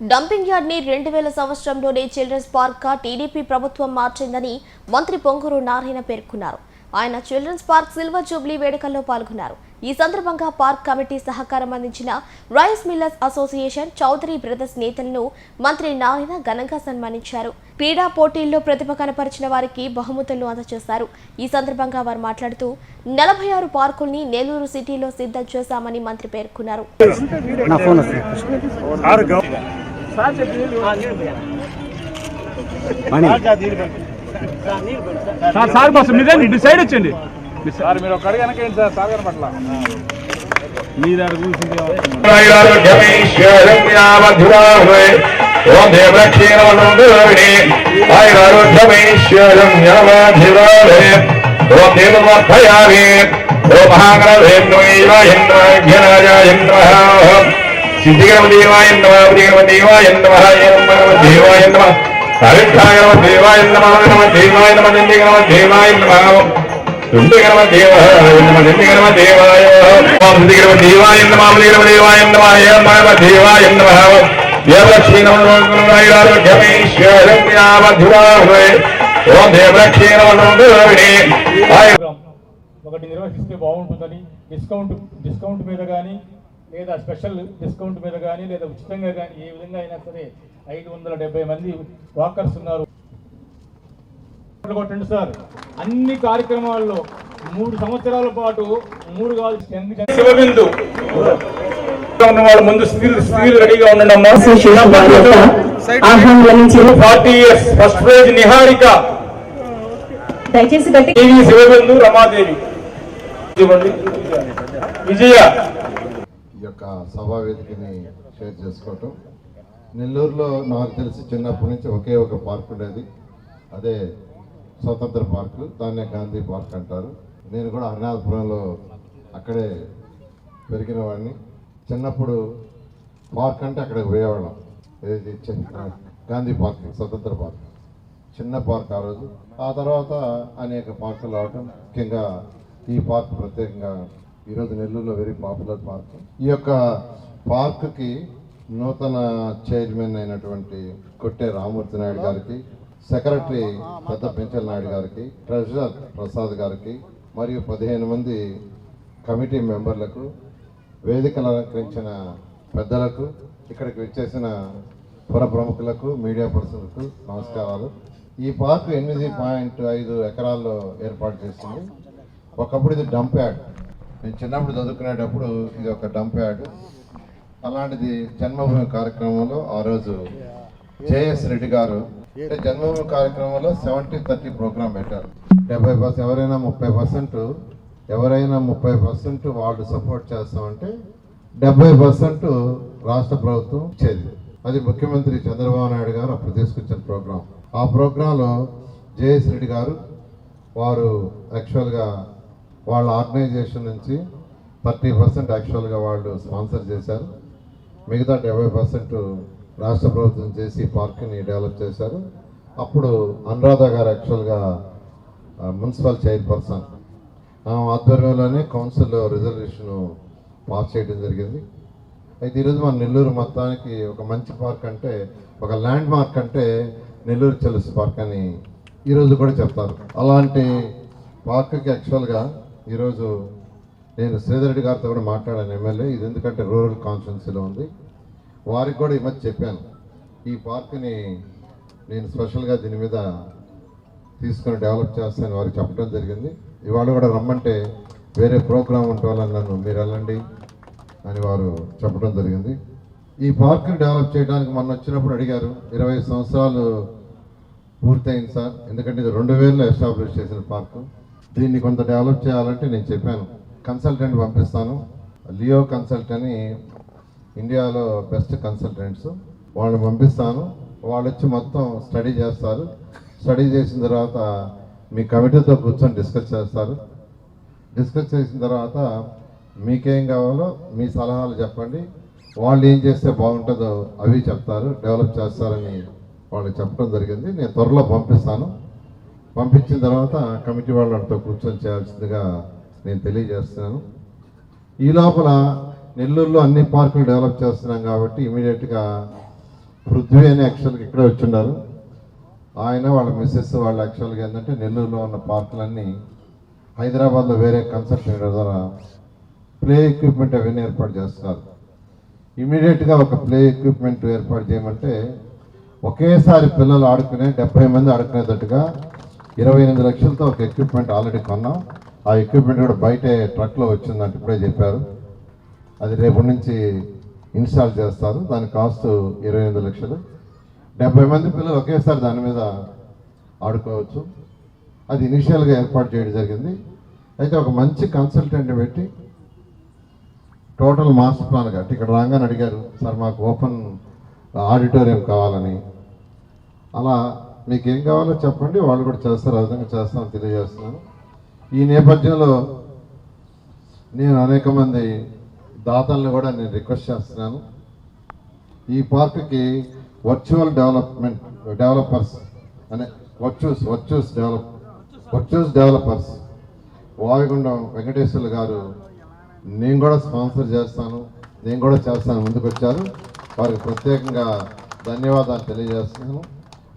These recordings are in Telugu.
డంపింగ్ యార్డ్ని రెండు వేల సంవత్సరంలోనే చిల్డ్రన్స్ పార్క్గా టీడీపీ ప్రభుత్వం మార్చిందని మంత్రి పొంగూరు నారాయణ పేర్కొన్నారు. ఆయన చిల్డ్రన్స్ పార్క్ సిల్వర్ జూబ్లీ వేడుకల్లో పాల్గొన్నారు. ఈ సందర్భంగా పార్క్ కమిటీ సహకారం అందించిన rice millers association Chowdary brothers నేతలను మంత్రి నారాయణ ఘనంగా సన్మానించారు. క్రీడా పోటీల్లో ప్రతిభ కనపరిచిన వారికి బహుమతులను అందజేశారు. ఈ సందర్భంగా వారు మాట్లాడుతూ నలభై ఆరు పార్కుల్ని నెల్లూరు సిటీలో సిద్ధం చేశామని మంత్రి పేర్కొన్నారు. సార్ సార్ బస్సు మీదండి ఇటు సైడ్ వచ్చిండి సార్ మీరు ఒక అడిగి సార్ సార్ కనపట్ల మీ దాని కూర్చుంది ఓం మహాగణవేంద్రైవ ఇంద్రాఘ్యరాజ ఇంద్ర సిద్ధిగణమదేవాయ నమ దేవదేవాయ నమ దేవాయ నమ అవిష్ఠాయ దేవాయ నమ నమ దేవాయ నమ నందిగణమ దేవాయ నమ దుండిగణమ దేవాయ నమ నందిగణమ దేవాయ ఓం దేవాయ నమ నందిగణమ దేవాయ నమ నమ దేవాయ నమ దేవక్షీణమేశ్వరం ఒకటి నిర్వహిస్తే బాగుంటుందని డిస్కౌంట్ డిస్కౌంట్ మీద కానీ లేదా స్పెషల్ డిస్కౌంట్ మీద కానీ లేదా ఉచితంగా కానీ ఏ విధంగా అయినా సరే ఐదు వందల డెబ్బై మంది వాకర్స్ ఉన్నారు. కొట్టండి సార్. అన్ని కార్యక్రమాల్లో మూడు సంవత్సరాల పాటు మూడు కాదు శివబిందు. ఉన్న వాళ్ళు ముందు స్త్రీలు రెడీగా ఉండండి అమ్మా. Forty years first prize Niharika. దయచేసి గట్టి దేవి శివబిందు రమాదేవి. విజయ. యొక్క సభా వేదికని షేర్ చేసుకోవటం. నెల్లూరులో నాకు తెలిసి చిన్నప్పటి నుంచి ఒకే ఒక పార్క్ ఉండేది. అదే స్వతంత్ర పార్కు దాన్నే గాంధీ పార్క్ అంటారు. నేను కూడా హరినాథపురంలో అక్కడే పెరిగిన వాడిని. చిన్నప్పుడు పార్క్ అంటే అక్కడికి పోయేవాళ్ళం. ఏది చిన్న గాంధీ పార్క్ స్వతంత్ర పార్క్. చిన్న పార్క్ ఆ రోజు. ఆ తర్వాత అనేక పార్కులు రావటం. ముఖ్యంగా ఈ పార్క్ ప్రత్యేకంగా ఈరోజు నెల్లూరులో వెరీ పాపులర్ పార్క్ ఈ యొక్క పార్క్కి నూతన చైర్మన్ అయినటువంటి కొట్టే రామూర్తి నాయుడు గారికి సెక్రటరీ పెద్ద పెంచల్ నాయుడు గారికి ట్రెజరర్ ప్రసాద్ గారికి మరియు పదిహేను మంది కమిటీ మెంబర్లకు వేదికలు అలంకరించిన పెద్దలకు ఇక్కడికి వచ్చేసిన పుర ప్రముఖులకు మీడియా పర్సన్లకు నమస్కారాలు. ఈ పార్క్ ఎనిమిది పాయింట్ ఐదు ఎకరాల్లో ఏర్పాటు చేసింది. ఒకప్పుడు ఇది డంప్ యార్డ్ నేను చిన్నప్పుడు చదువుకునేటప్పుడు ఇది ఒక డంప్ యార్డ్ అలాంటిది జన్మభూమి కార్యక్రమంలో ఆ రోజు జేఎస్ రెడ్డి గారు అంటే జన్మభూమి కార్యక్రమంలో సెవెంటీ థర్టీ ప్రోగ్రామ్ పెట్టారు. డెబ్బై పర్సెంట్ ఎవరైనా ముప్పై పర్సెంట్ ఎవరైనా ముప్పై పర్సెంట్ వాళ్ళు సపోర్ట్ చేస్తామంటే డెబ్బై పర్సెంట్ రాష్ట్ర ప్రభుత్వం ఇచ్చేది. అది ముఖ్యమంత్రి చంద్రబాబు నాయుడు గారు అప్పుడు తీసుకొచ్చిన ప్రోగ్రాం ఆ ప్రోగ్రాంలో జేఎస్ రెడ్డి గారు వారు యాక్చువల్గా వాళ్ళ ఆర్గనైజేషన్ నుంచి థర్టీ పర్సెంట్ యాక్చువల్గా వాళ్ళు స్పాన్సర్ చేశారు. మిగతా డెబ్బై పర్సెంట్ రాష్ట్ర ప్రభుత్వం చేసి పార్క్ని డెవలప్ చేశారు. అప్పుడు అనురాధ గారు యాక్చువల్గా మున్సిపల్ చైర్పర్సన్. ఆమె ఆధ్వర్యంలోనే కౌన్సిల్ రిజర్వేషన్ పాస్ చేయడం జరిగింది. అయితే ఈరోజు మన నెల్లూరు మొత్తానికి ఒక మంచి పార్క్ అంటే ఒక ల్యాండ్ మార్క్ అంటే నెల్లూరు చెలుసు పార్క్ అని ఈరోజు కూడా చెప్తారు. అలాంటి పార్క్కి యాక్చువల్గా ఈరోజు నేను శ్రీధర్ రెడ్డి గారితో కూడా మాట్లాడాను ఎమ్మెల్యే. ఇది ఎందుకంటే రూరల్ కాన్స్టిట్యున్సీలో ఉంది. వారికి కూడా ఈ మధ్య చెప్పాను. ఈ పార్క్ని నేను స్పెషల్గా దీని మీద తీసుకొని డెవలప్ చేస్తాను వారికి చెప్పడం జరిగింది. ఇవాళ కూడా రమ్మంటే వేరే ప్రోగ్రాం ఉంటే నన్ను మీరు వెళ్ళండి అని వారు చెప్పడం జరిగింది. ఈ పార్క్ని డెవలప్ చేయడానికి మొన్న వచ్చినప్పుడు అడిగారు ఇరవై సంవత్సరాలు పూర్తయింది సార్. ఎందుకంటే ఇది రెండు వేలలో ఎస్టాబ్లిష్ చేసిన పార్కు. దీన్ని కొంత డెవలప్ చేయాలంటే నేను చెప్పాను. కన్సల్టెంట్ పంపిస్తాను. లియో కన్సల్ట్ అని ఇండియాలో బెస్ట్ కన్సల్టెంట్స్. వాళ్ళని పంపిస్తాను. వాళ్ళు వచ్చి మొత్తం స్టడీ చేస్తారు. స్టడీ చేసిన తర్వాత మీ కమిటీతో కూర్చొని డిస్కస్ చేస్తారు. డిస్కస్ చేసిన తర్వాత మీకేం కావాలో మీ సలహాలు చెప్పండి. వాళ్ళు ఏం చేస్తే బాగుంటుందో అవి చెప్తారు డెవలప్ చేస్తారని వాళ్ళు చెప్పడం జరిగింది. నేను త్వరలో పంపిస్తాను. పంపించిన తర్వాత కమిటీ వాళ్ళతో కూర్చొని చేయాల్సిందిగా నేను తెలియజేస్తున్నాను. ఈ లోపల నెల్లూరులో అన్ని పార్కులు డెవలప్ చేస్తున్నాం కాబట్టి ఇమీడియట్గా పృథ్వీ అని యాక్చువల్గా ఇక్కడే వచ్చిండారు. ఆయన వాళ్ళ మిస్సెస్ వాళ్ళు యాక్చువల్గా ఏంటంటే నెల్లూరులో ఉన్న పార్కులన్నీ హైదరాబాద్లో వేరే కన్సల్టెంట్ ద్వారా ప్లే ఎక్విప్మెంట్ అవన్నీ ఏర్పాటు చేస్తున్నారు. ఇమీడియట్గా ఒక ప్లే ఎక్విప్మెంట్ ఏర్పాటు చేయమంటే ఒకేసారి పిల్లలు ఆడుకునే డెబ్బై మంది ఆడుకునేటట్టుగా ఇరవై ఎనిమిది లక్షలతో ఒక ఎక్విప్మెంట్ ఆల్రెడీ కొన్నాం. ఆ ఎక్విప్మెంట్ కూడా బయటే ట్రక్లో వచ్చిందంటే ఇప్పుడే చెప్పారు. అది రేపటి నుంచి ఇన్స్టాల్ చేస్తారు. దాని కాస్ట్ ఇరవై ఎనిమిది లక్షలు. డెబ్బై మంది పిల్లలు ఒకేసారి దాని మీద ఆడుకోవచ్చు. అది ఇనిషియల్గా ఏర్పాటు చేయడం జరిగింది. అయితే ఒక మంచి కన్సల్టెంట్ పెట్టి టోటల్ మాస్టర్ ప్లాన్ కట్టి ఇక్కడ రాగానే అడిగారు సార్ మాకు ఓపెన్ ఆడిటోరియం కావాలని. అలా మీకు ఏం కావాలో చెప్పండి వాళ్ళు కూడా చేస్తారు ఆ విధంగా చేస్తామని తెలియజేస్తున్నాను. ఈ నేపథ్యంలో నేను అనేక మంది దాతలను కూడా నేను రిక్వెస్ట్ చేస్తున్నాను. ఈ పార్క్కి వర్చువల్ డెవలప్మెంట్ డెవలపర్స్ అనే virtues virtues develop virtues developers వాయుగుండం వెంకటేశ్వర్లు గారు నేను కూడా స్పాన్సర్ చేస్తాను నేను కూడా చేస్తాను ముందుకు వచ్చారు వారికి ప్రత్యేకంగా ధన్యవాదాలు తెలియజేస్తున్నాను.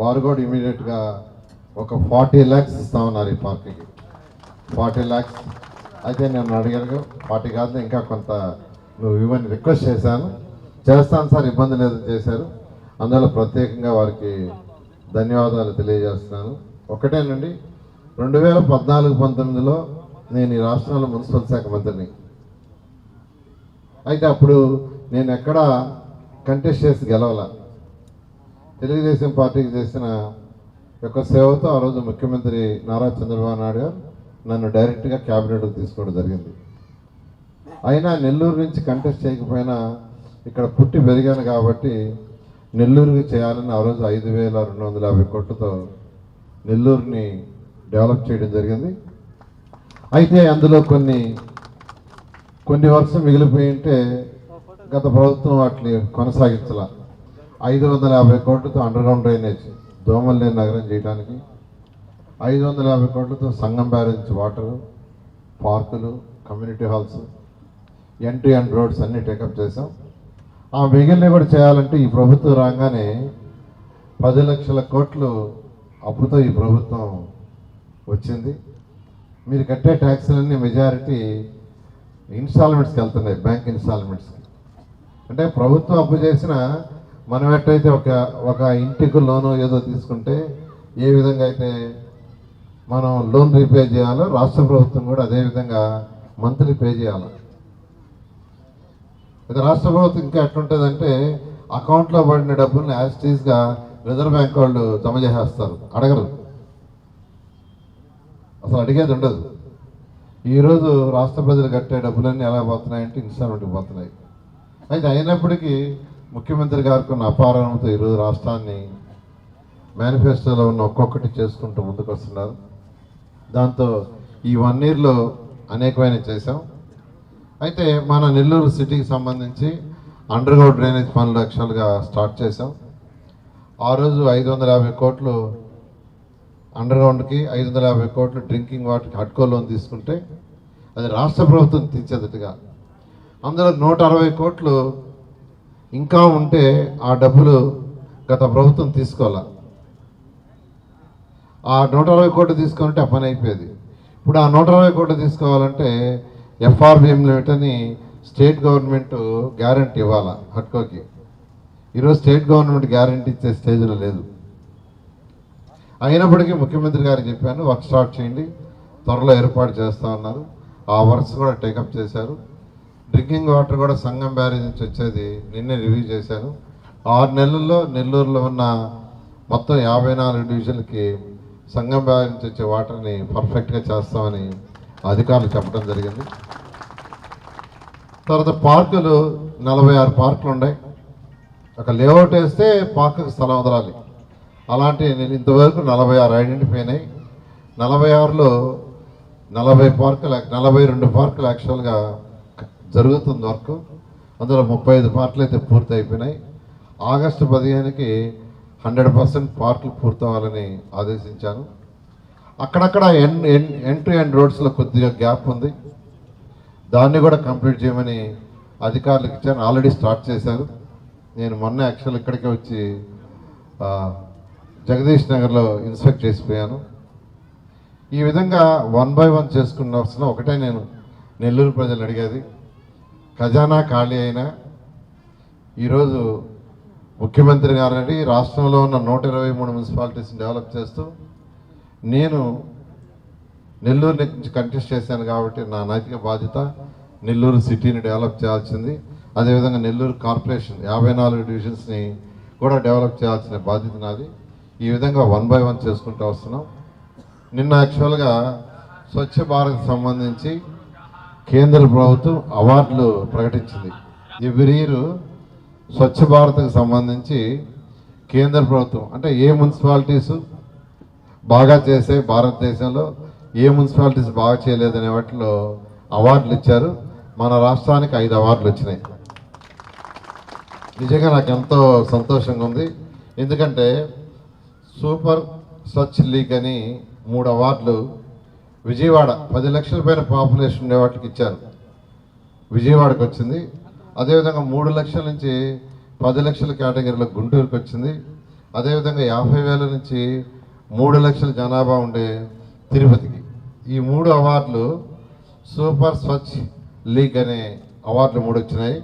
వారు కూడా ఇమీడియట్గా ఒక ఫార్టీ ల్యాక్స్ ఇస్తామన్నారు ఈ పార్టీకి. ఫార్టీ ల్యాక్స్ అయితే నేను అడిగాను ఫార్టీ కాదు ఇంకా కొంత నువ్వు ఇవ్వని రిక్వెస్ట్ చేశాను. చేస్తాను సార్ ఇబ్బంది లేదని చేశారు. అందువల్ల ప్రత్యేకంగా వారికి ధన్యవాదాలు తెలియజేస్తున్నాను. ఒకటేనండి రెండు వేల పద్నాలుగు పంతొమ్మిదిలో నేను ఈ రాష్ట్రంలో మున్సిపల్ శాఖ మంత్రిని. అయితే అప్పుడు నేను ఎక్కడ కంటెస్ట్ చేసి గెలవాల. తెలుగుదేశం పార్టీకి చేసిన యొక్క సేవతో ఆ రోజు ముఖ్యమంత్రి నారా చంద్రబాబు నాయుడు గారు నన్ను డైరెక్ట్గా క్యాబినెట్కి తీసుకోవడం జరిగింది. అయినా నెల్లూరు నుంచి కంటెస్ట్ చేయకపోయినా ఇక్కడ పుట్టి పెరిగాను కాబట్టి నెల్లూరుకి చేయాలని ఆ రోజు ఐదు వేల రెండు వందల యాభై కోట్లతో నెల్లూరుని డెవలప్ చేయడం జరిగింది. అయితే అందులో కొన్ని కొన్ని వర్షం మిగిలిపోయి ఉంటే గత ప్రభుత్వం వాటిని కొనసాగించాల. ఐదు వందల యాభై కోట్లతో అండర్ గ్రౌండ్ డ్రైనేజ్ దోమల్లేని నగరం చేయడానికి ఐదు వందల యాభై కోట్లతో సంగం బ్యారేజ్ వాటర్ పార్కులు community halls end to end roads అన్నీ టేకప్ చేసాం ఆ మిగిలినవి కూడా చేయాలంటే ఈ ప్రభుత్వం రాగానే పది లక్షల కోట్లు అప్పుతో ఈ ప్రభుత్వం వచ్చింది. మీరు కట్టే ట్యాక్సులన్నీ మెజారిటీ ఇన్స్టాల్మెంట్స్కి వెళ్తున్నాయి బ్యాంక్ ఇన్స్టాల్మెంట్స్కి. అంటే ప్రభుత్వం అప్పు చేసిన మనం ఎట్టయితే ఒక ఒక ఇంటికి లోను ఏదో తీసుకుంటే ఏ విధంగా అయితే మనం లోన్ రీపే చేయాలో రాష్ట్ర ప్రభుత్వం కూడా అదేవిధంగా మంత్లీ పే చేయాలి. ఇది రాష్ట్ర ప్రభుత్వం ఇంకా ఎట్లుంటుందంటే అకౌంట్లో పడిన డబ్బుల్ని యాజిటీస్గా రిజర్వ్ బ్యాంక్ వాళ్ళు జమ చేసేస్తారు. అడగరు. అసలు అడిగేది ఉండదు. ఈరోజు రాష్ట్ర ప్రజలు కట్టే డబ్బులన్నీ ఎలా పోతున్నాయంటే ఇన్స్టాల్మెంట్కి పోతున్నాయి. అయితే అయినప్పటికీ ముఖ్యమంత్రి గారికి ఉన్న అపారంతో ఈరోజు రాష్ట్రాన్ని మేనిఫెస్టోలో ఉన్న ఒక్కొక్కటి చేసుకుంటూ ముందుకు వస్తున్నారు. దాంతో ఈ వన్ ఇయర్లో అనేకమైన చేశాం. అయితే మన నెల్లూరు సిటీకి సంబంధించి అండర్ గ్రౌండ్ డ్రైనేజ్ పనులు యాక్చువల్గా స్టార్ట్ చేశాం. ఆ రోజు ఐదు వందల యాభై కోట్లు అండర్ గ్రౌండ్కి ఐదు వందల యాభై కోట్లు డ్రింకింగ్ వాటర్కి హడ్కో లోన్ తీసుకుంటే అది రాష్ట్ర ప్రభుత్వం తీర్చేదట్టుగా అందులో నూట అరవై కోట్లు ఇంకా ఉంటే ఆ డబ్బులు గత ప్రభుత్వం తీసుకోవాల? ఆ నూట అరవై కోట్లు తీసుకుంటే ఆ పని అయిపోయేది. ఇప్పుడు ఆ నూట అరవై కోట్లు తీసుకోవాలంటే ఎఫ్ఆర్బిఎం లిమిట్ అని స్టేట్ గవర్నమెంట్ గ్యారంటీ ఇవ్వాలా హట్కోకి ఈరోజు స్టేట్ గవర్నమెంట్ గ్యారంటీ ఇచ్చే స్టేజ్లో లేదు. అయినప్పటికీ ముఖ్యమంత్రి గారు చెప్పాను వర్క్ స్టార్ట్ చేయండి త్వరలో ఏర్పాటు చేస్తా ఉన్నారు ఆ వర్క్స్ కూడా టేకప్ చేశారు. డ్రింకింగ్ వాటర్ కూడా సంఘం బ్యారేజ్ నుంచి వచ్చేది. నిన్నే రివ్యూ చేశాను. ఆరు నెలల్లో నెల్లూరులో ఉన్న మొత్తం యాభై నాలుగు డివిజన్లకి సంఘం బ్యారేజ్ నుంచి వచ్చే వాటర్ని పర్ఫెక్ట్గా చేస్తామని అధికారులు చెప్పడం జరిగింది. తర్వాత పార్కులు నలభై ఆరు పార్కులు ఉన్నాయి. ఒక లేఅవుట్ వేస్తే పార్కుకి స్థలం వదలాలి. అలాంటి నేను ఇంతవరకు నలభై ఆరు ఐడెంటిఫై అయినాయి. నలభై ఆరులో నలభై పార్కులు నలభై రెండు పార్కులు యాక్చువల్గా జరుగుతుంది వర్క్. అందులో ముప్పై ఐదు పార్ట్లు అయితే పూర్తి అయిపోయినాయి ఆగస్టు పదిహేనుకి హండ్రెడ్ పర్సెంట్ పార్ట్లు పూర్తవ్వాలని ఆదేశించాను. అక్కడక్కడ ఎన్ ఎన్ ఎన్ టు ఎన్ రోడ్స్లో కొద్దిగా గ్యాప్ ఉంది. దాన్ని కూడా కంప్లీట్ చేయమని అధికారులకు ఇచ్చాను. ఆల్రెడీ స్టార్ట్ చేశారు. నేను మొన్న యాక్చువల్ ఇక్కడికి వచ్చి జగదీష్ నగర్లో ఇన్స్పెక్ట్ చేసిపోయాను. ఈ విధంగా వన్ బై వన్ చేసుకున్న వస్తున్న ఒకటే నేను నెల్లూరు ప్రజలు అడిగేది. ఖజానా ఖాళీ అయినా ఈరోజు ముఖ్యమంత్రి గారని రాష్ట్రంలో ఉన్న నూట ఇరవై మూడు మున్సిపాలిటీస్ని డెవలప్ చేస్తూ నేను నెల్లూరు నుంచి కంటెస్ట్ చేశాను కాబట్టి నా నైతిక బాధ్యత నెల్లూరు సిటీని డెవలప్ చేయాల్సింది. అదేవిధంగా నెల్లూరు కార్పొరేషన్ యాభై నాలుగు డివిజన్స్ని కూడా డెవలప్ చేయాల్సిన బాధ్యత నాది. ఈ విధంగా వన్ బై వన్ చేసుకుంటూ వస్తున్నాం. నిన్న యాక్చువల్గా స్వచ్ఛ భారత్ సంబంధించి కేంద్ర ప్రభుత్వం అవార్డులు ప్రకటించింది. ఎవ్రీ ఇయర్ స్వచ్ఛ భారత్కి సంబంధించి కేంద్ర ప్రభుత్వం అంటే ఏ మున్సిపాలిటీస్ బాగా చేసే భారతదేశంలో ఏ మున్సిపాలిటీస్ బాగా చేయలేదనే వాటిలో అవార్డులు ఇచ్చారు. మన రాష్ట్రానికి ఐదు అవార్డులు వచ్చినాయి. నిజంగా నాకు ఎంతో సంతోషంగా ఉంది. ఎందుకంటే సూపర్ స్వచ్ఛ లీగ్ అని మూడు అవార్డులు విజయవాడ పది లక్షల పైన పాపులేషన్ ఉండే వాటికి ఇచ్చారు. విజయవాడకు వచ్చింది. అదేవిధంగా మూడు లక్షల నుంచి పది లక్షల కేటగిరీలో గుంటూరుకు వచ్చింది. అదేవిధంగా యాభై వేల నుంచి మూడు లక్షల జనాభా ఉండే తిరుపతికి. ఈ మూడు అవార్డులు సూపర్ స్వచ్ఛ లీగ్ అనే అవార్డులు మూడు వచ్చినాయి.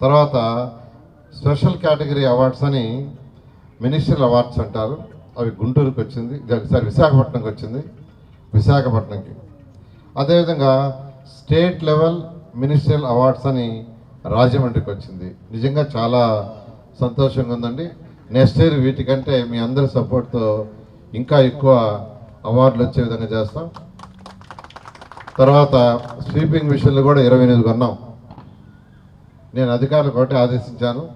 తర్వాత స్పెషల్ కేటగిరీ అవార్డ్స్ అని మినిస్ట్రల్ అవార్డ్స్ అంటారు. అవి గుంటూరుకు వచ్చింది. సారీ విశాఖపట్నంకి వచ్చింది. విశాఖపట్నంకి. అదేవిధంగా స్టేట్ లెవెల్ మినిస్ట్రియల్ అవార్డ్స్ అని రాజమండ్రికి వచ్చింది. నిజంగా చాలా సంతోషంగా ఉందండి. నెక్స్ట్ ఇయర్ వీటికంటే మీ అందరి సపోర్ట్తో ఇంకా ఎక్కువ అవార్డులు వచ్చే విధంగా చేస్తాం. తర్వాత స్వీపింగ్ మిషన్లు కూడా ఇరవై ఎనిమిది కొన్నాం. నేను అధికారులకు ఒకటి ఆదేశించాను.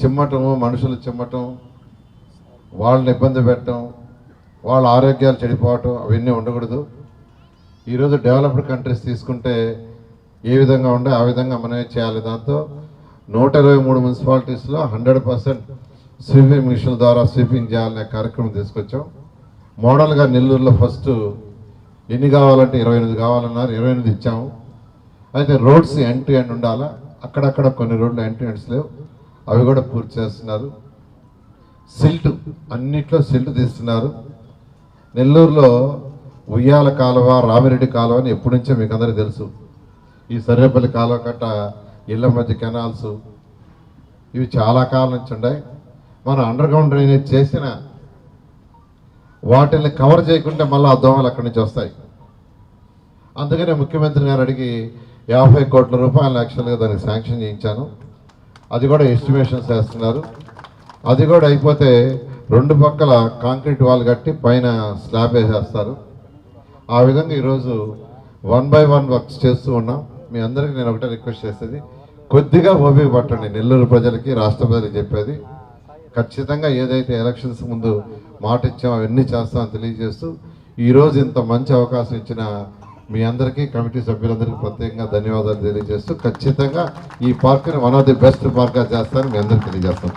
చిమ్మటము మనుషులు చిమ్మటం వాళ్ళని ఇబ్బంది పెట్టడం వాళ్ళ ఆరోగ్యాలు చెడిపోవటం అవన్నీ ఉండకూడదు. ఈరోజు డెవలప్డ్ కంట్రీస్ తీసుకుంటే ఏ విధంగా ఉండే ఆ విధంగా మనమే చేయాలి. దాంతో నూట ఇరవై మూడు మున్సిపాలిటీస్లో హండ్రెడ్ పర్సెంట్ స్వీపింగ్ మిషన్ ద్వారా స్వీపింగ్ చేయాలనే కార్యక్రమం తీసుకొచ్చాం. మోడల్గా నెల్లూరులో ఫస్ట్ ఎన్ని కావాలంటే ఇరవై ఎనిమిది కావాలన్నారు. ఇరవై ఎనిమిది ఇచ్చాము. అయితే రోడ్స్ ఎండ్ టు ఎండ్ ఉండాలా? అక్కడక్కడ కొన్ని రోడ్లు ఎండ్ టు ఎండ్స్ లేవు. అవి కూడా పూర్తి చేస్తున్నారు. సిల్ట్ అన్నిట్లో సిల్ట్ తీస్తున్నారు. నెల్లూరులో ఉయ్యాల కాలువ రామిరెడ్డి కాలువ అని ఎప్పటి నుంచో మీకు అందరికీ తెలుసు. ఈ సర్వేపల్లి కాలువ కట్ట ఇళ్ళ మధ్య కెనాల్స్ ఇవి చాలా కాలం నుంచి ఉన్నాయి మనం అండర్ గ్రౌండ్ డ్రైనేజ్ చేసిన వాటిని కవర్ చేయకుంటే మళ్ళీ ఆ దోమలు అక్కడి నుంచి వస్తాయి. అందుకనే ముఖ్యమంత్రి గారు అడిగి యాభై కోట్ల రూపాయలు యాక్చువల్గా దానికి శాంక్షన్ చేయించాను. అది కూడా ఎస్టిమేషన్స్ వేస్తున్నారు అది కూడా అయిపోతే రెండు పక్కల కాంక్రీట్ వాల్ కట్టి పైన స్లాబ్ వేసేస్తారు. ఆ విధంగా ఈరోజు వన్ బై వన్ వర్క్స్ చేస్తూ ఉన్నాం. మీ అందరికీ నేను ఒకటే రిక్వెస్ట్ చేసేది కొద్దిగా ఓపిక పట్టండి నెల్లూరు ప్రజలకి రాష్ట్ర ప్రజలకి చెప్పేది. ఖచ్చితంగా ఏదైతే ఎలక్షన్స్ ముందు మాట ఇచ్చామో అవన్నీ చేస్తామని తెలియజేస్తూ ఈరోజు ఇంత మంచి అవకాశం ఇచ్చిన మీ అందరికీ కమిటీ సభ్యులందరికీ ప్రత్యేకంగా ధన్యవాదాలు తెలియజేస్తూ ఖచ్చితంగా ఈ పార్క్ని వన్ ఆఫ్ ది బెస్ట్ పార్క్గా చేస్తానని మీ అందరికీ తెలియజేస్తాం